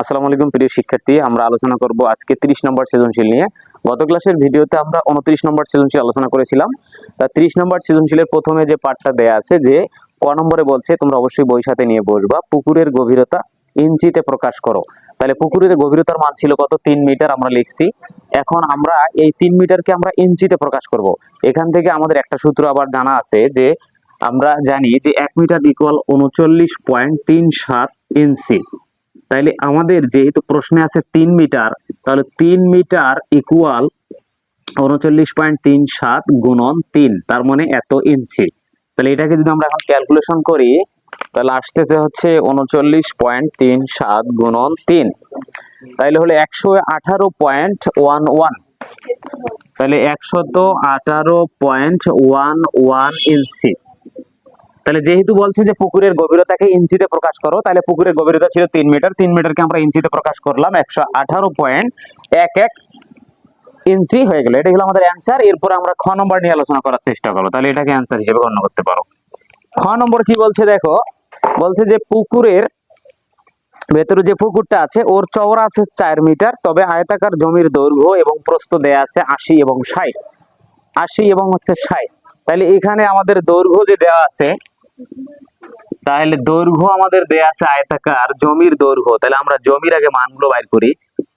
আসসালামু আলাইকুম, প্রিয় শিক্ষার্থী। আমরা আলোচনা করব আজকে 30 নম্বর সৃজনশীল নিয়ে। গত ক্লাসের ভিডিওতে আমরা 29 নম্বর সৃজনশীল আলোচনা করেছিলাম। তা 30 নম্বর সৃজনশীলের প্রথমে যে পার্টটা দেয়া আছে, যে ক নম্বরে বলছে, তোমরা অবশ্যই বই সাথে নিয়ে বসবা। পুকুরের গভীরতা ইঞ্চিতে প্রকাশ করো। তাহলে পুকুরের গভীরতার মান ছিল কত? তিন মিটার আমরা লিখছি। এখন আমরা এই তিন মিটারকে আমরা ইঞ্চিতে প্রকাশ করব। এখান থেকে আমাদের একটা সূত্র আবার জানা আছে যে, আমরা জানি যে এক মিটার ইকুয়াল উনচল্লিশ পয়েন্ট তিন সাত ইঞ্চি। তাইলে আমাদের যেহেতু প্রশ্নে আছে তিন মিটার, তাহলে তিন মিটার ইকুয়াল উনচল্লিশ পয়েন্ট তিন সাত গুণন তিন, তার মানে এত ইঞ্চি তাহলে এটাকে যদি আমরা এখন ক্যালকুলেশন করি, তাহলে আসতেছে হচ্ছে উনচল্লিশ পয়েন্ট তিন সাত গুণন তিন। তাইলে হলো একশো আঠারো পয়েন্ট ওয়ান ওয়ান। তাহলে একশত আঠারো পয়েন্ট ওয়ান ওয়ান ইঞ্চি তাহলে যেহেতু বলছে যে পুকুরের গভীরতাকে ইঞ্চিতে প্রকাশ করো, তাহলে পুকুরের গভীরতা ছিল তিন মিটার। তিন মিটারকে আমরা ইঞ্চিতে প্রকাশ করলাম একশো আঠারো পয়েন্ট এক এক ইঞ্চি হয়ে গেল। এটা হলো আমাদের অ্যান্সার এরপর আমরা খ নম্বর নিয়ে আলোচনা করার চেষ্টা করব। তাহলে এটাকে অ্যান্সার হিসেবে গণ্য করতে পারো। খ নম্বর কি বলছে দেখো? বলছে যে পুকুরের ভেতরে যে পুকুরটা আছে, ওর চওড়া আছে চার মিটার, তবে আয়তাকার জমির দৈর্ঘ্য এবং প্রস্থ দেয়া আছে আশি এবং ষাট। আশি এবং হচ্ছে ষাট। তাহলে এখানে আমাদের দৈর্ঘ্য যে দেওয়া আছে তাহলে দৈর্ঘ্য আমাদের দেয়া আছে আয়তাকার জমির দৈর্ঘ্য। তাহলে আমরা জমির আগে মানগুলো বাইর করি।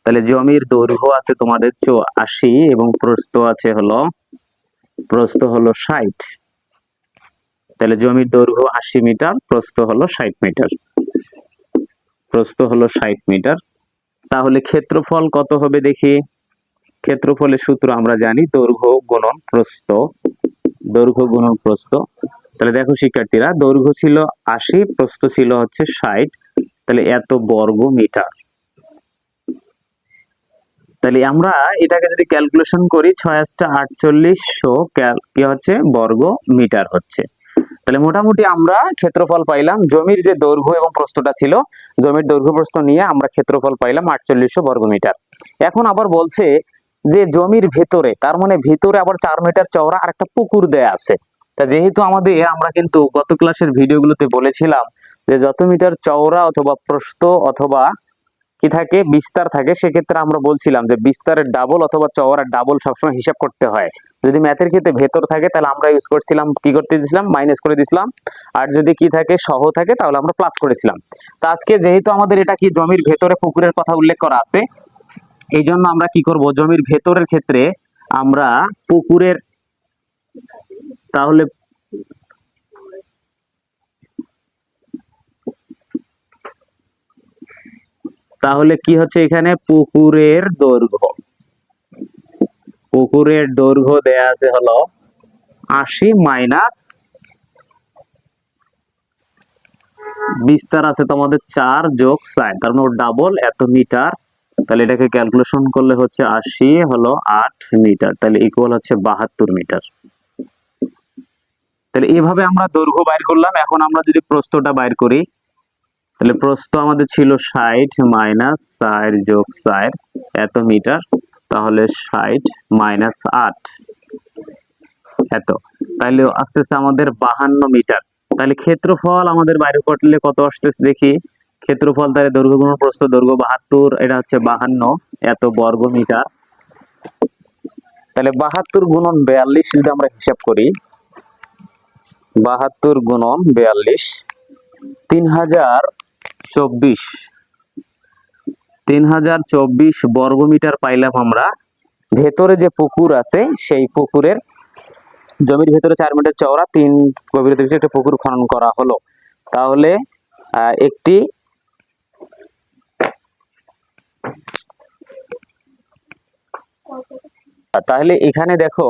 তাহলে জমির দৈর্ঘ্য আছে তোমাদের আশি এবং প্রস্থ আছে হলো, প্রস্থ হলো ষাট। তাহলে জমির দৈর্ঘ্য আশি মিটার, প্রস্থ হলো ষাট মিটার। প্রস্থ হলো ষাট মিটার। তাহলে ক্ষেত্রফল কত হবে দেখি? ক্ষেত্রফলের সূত্র আমরা জানি দৈর্ঘ্য গুণন প্রস্থ। দৈর্ঘ্য গুণন প্রস্থ। তাহলে দেখো শিক্ষার্থীরা, দৈর্ঘ্য ছিল আশি, প্রস্থ ছিল হচ্ছে ষাট। তাহলে এত বর্গ মিটার। তাহলে আমরা এটাকে যদি ক্যালকুলেশন করি, ছয় আটটা আটচল্লিশশো কি হচ্ছে? বর্গ মিটার হচ্ছে। তাহলে মোটামুটি আমরা ক্ষেত্রফল পাইলাম, জমির যে দৈর্ঘ্য এবং প্রস্থটা ছিল, জমির দৈর্ঘ্য প্রস্থ নিয়ে আমরা ক্ষেত্রফল পাইলাম আটচল্লিশশো বর্গ মিটার। এখন আবার বলছে যে জমির ভেতরে, তার মানে ভেতরে আবার চার মিটার চওড়া আর একটা পুকুর দেয়া আছে। তা যেহেতু আমাদের আমরা কিন্তু গত ক্লাসের ভিডিওগুলোতে বলেছিলাম যে যত মিটার চওড়া অথবা প্রস্থ অথবা কি থাকে, বিস্তার থাকে, সেক্ষেত্রে আমরা বলছিলাম যে বিস্তারের ডাবল অথবা চওড়ার ডাবল সবসময় হিসাব করতে হয়। যদি ম্যাথের ক্ষেত্রে ভেতর থাকে, তাহলে আমরা ইউজ করছিলাম, কি করতে দিয়েছিলাম? মাইনাস করে দিয়েছিলাম। আর যদি কি থাকে, সহ থাকে, তাহলে আমরা প্লাস করেছিলাম। তা আজকে যেহেতু আমাদের এটা কি জমির ভেতরে পুকুরের কথা উল্লেখ করা আছে, এই জন্য আমরা কি করব? জমির ভেতরের ক্ষেত্রে আমরা পুকুরের তাহলে তাহলে কি হচ্ছে এখানে? পুকুরের দৈর্ঘ্য। পুকুরের দৈর্ঘ্য দেয়া আছে হলো আশি মাইনাস বিস্তার আছে তোমাদের চার যোগ চার তার মানে ডাবল এত মিটার। তাহলে এটাকে ক্যালকুলেশন করলে হচ্ছে আশি হলো আট মিটার। তাহলে ইকুয়াল হচ্ছে বাহাত্তর মিটার। তাহলে এভাবে আমরা দৈর্ঘ্য বাইর করলাম। এখন আমরা যদি প্রস্থটা বাইর করি, তাহলে প্রস্থ আমাদের ছিল ষাট মাইনাস চার যোগ চার এত মিটার, তাহলে ষাট মাইনাস আট, এত। তাহলে আসতেছে আমাদের বাহান্ন মিটার। তাহলে ক্ষেত্রফল আমাদের বাইরে করলে কত আসতেছে দেখি? ক্ষেত্রফল তাহলে দৈর্ঘ্য গুণ প্রস্থ, দৈর্ঘ্য বাহাত্তর, এটা হচ্ছে বাহান্ন, এত বর্গ মিটার। তাহলে বাহাত্তর গুণন বেয়াল্লিশ যদি আমরা হিসাব করি বাহাত্তর গুণন বেয়াল্লিশ, তিন হাজার চব্বিশ। তিন হাজার চব্বিশ বর্গমিটার পাইলাম আমরা। ভেতরে যে পুকুর আছে, সেই পুকুরের জমির ভেতরে চার মিটার চওড়া, তিন গভীরতা বিশিষ্ট একটা পুকুর খনন করা হলো। তাহলে একটি তাহলে এখানে দেখো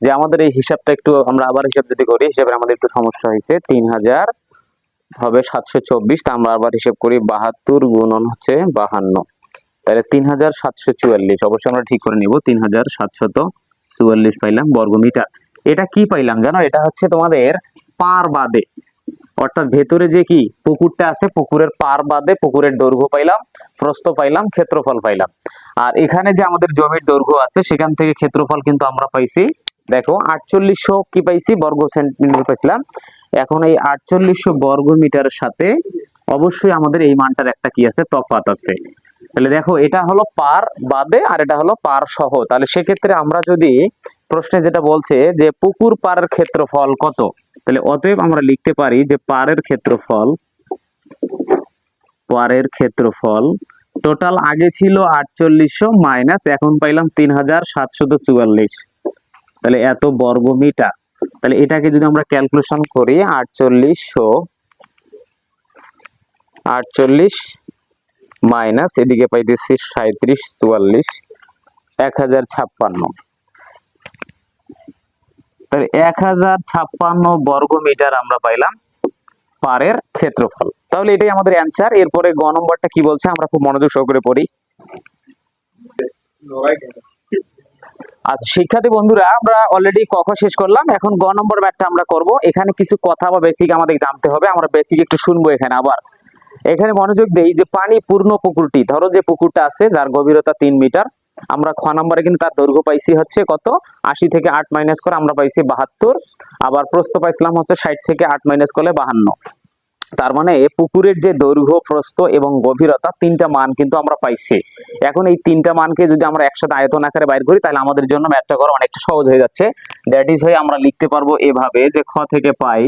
যে আমাদের এই হিসাবটা একটু আমরা আবার হিসাব যদি করি হিসাবে আমাদের একটু সমস্যা হয়েছে। তিন হাজার হবে সাতশো চব্বিশ, তা আমরা আবার হিসাব করি বাহাত্তর গুণন হচ্ছে বাহান্ন। তাহলে তিন হাজার সাতশো চুয়াল্লিশ, অবশ্যই আমরা ঠিক করে নিব। তিন হাজার সাতশত চুয়াল্লিশ পাইলাম বর্গমিটার। এটা কি পাইলাম জানো? এটা হচ্ছে তোমাদের পার বাদে। অর্থাৎ ভেতরে যে কি, পুকুরটা আছে, পুকুরের পার বাদে পুকুরের দৈর্ঘ্য পাইলাম, প্রস্থ পাইলাম, ক্ষেত্রফল পাইলাম। আর এখানে যে আমাদের জমির দৈর্ঘ্য আছে, সেখান থেকে ক্ষেত্রফল কিন্তু আমরা পাইছি দেখো, আটচল্লিশশো কি পাইছি বর্গ সেন্টিমিটার পাইছিলাম। এখন এই আটচল্লিশশো বর্গ মিটারের সাথে অবশ্যই আমাদের এই মানটার একটা কি আছে? তফাৎ আছে। তাহলে দেখো, এটা হলো পার বাদে আর এটা হলো পার সহ। তাহলে সেক্ষেত্রে আমরা যদি প্রশ্নে যেটা বলছে যে পুকুর পাড়ের ক্ষেত্রফল কত? তাহলে অতএব আমরা লিখতে পারি যে পারের ক্ষেত্রফল পারের ক্ষেত্রফল টোটাল আগে ছিল আটচল্লিশশো মাইনাস এখন পাইলাম তিন হাজার সাতশো চুয়াল্লিশ। তাহলে এত বর্গ মিটার তাহলে এটাকে যদি আমরা ক্যালকুলেশন করি, আটচল্লিশশো, আটচল্লিশ মাইনাস এদিকে পাইতেছি সাঁত্রিশ চুয়াল্লিশ এক হাজার ছাপ্পান্ন। তাহলে এক হাজার ছাপ্পান্ন বর্গ মিটার আমরা পাইলাম পারের ক্ষেত্রফল। তাহলে এটাই আমাদের অ্যান্সার এরপরে গ নম্বরটা কি বলছে? আমরা খুব মনোযোগ সহকারে পড়ি। আচ্ছা শিক্ষার্থী বন্ধুরা, আমরা অলরেডি কখ শেষ করলাম। এখন গ নম্বর ম্যাথটা আমরা করব। এখানে কিছু কথা বা বেসিক আমাদের জানতে হবে। আমরা বেসিক একটু শুনব এখানে আবার। এখানে মনোযোগ দেই যে পানি পূর্ণ পুকুরটি। ধরো যে পুকুরটা আছে, যার গভীরতা তিন মিটার। আমরা খ নম্বরে কিন্তু তার দৈর্ঘ্য পাইছি হচ্ছে কত? আশি থেকে আট মাইনাস করে আমরা পাইছি বাহাত্তর। আবার প্রস্থ পাইছিলাম হচ্ছে ষাট থেকে আট মাইনাস করলে বাহান্ন। তার মানে পুকুরের যে দৈর্ঘ্য, প্রস্থ এবং গভীরতা, তিনটা মান কিন্তু আমরা পাইছি। এখন এই তিনটা মানকে যদি আমরা একসাথে আয়তন আকারে বাইর করি, তাহলে আমাদের জন্য ম্যাথটা করা অনেকটা সহজ হয়ে যাচ্ছে। দ্যাট ইজ হয়ে আমরা লিখতে পারব এভাবে যে খ থেকে পাই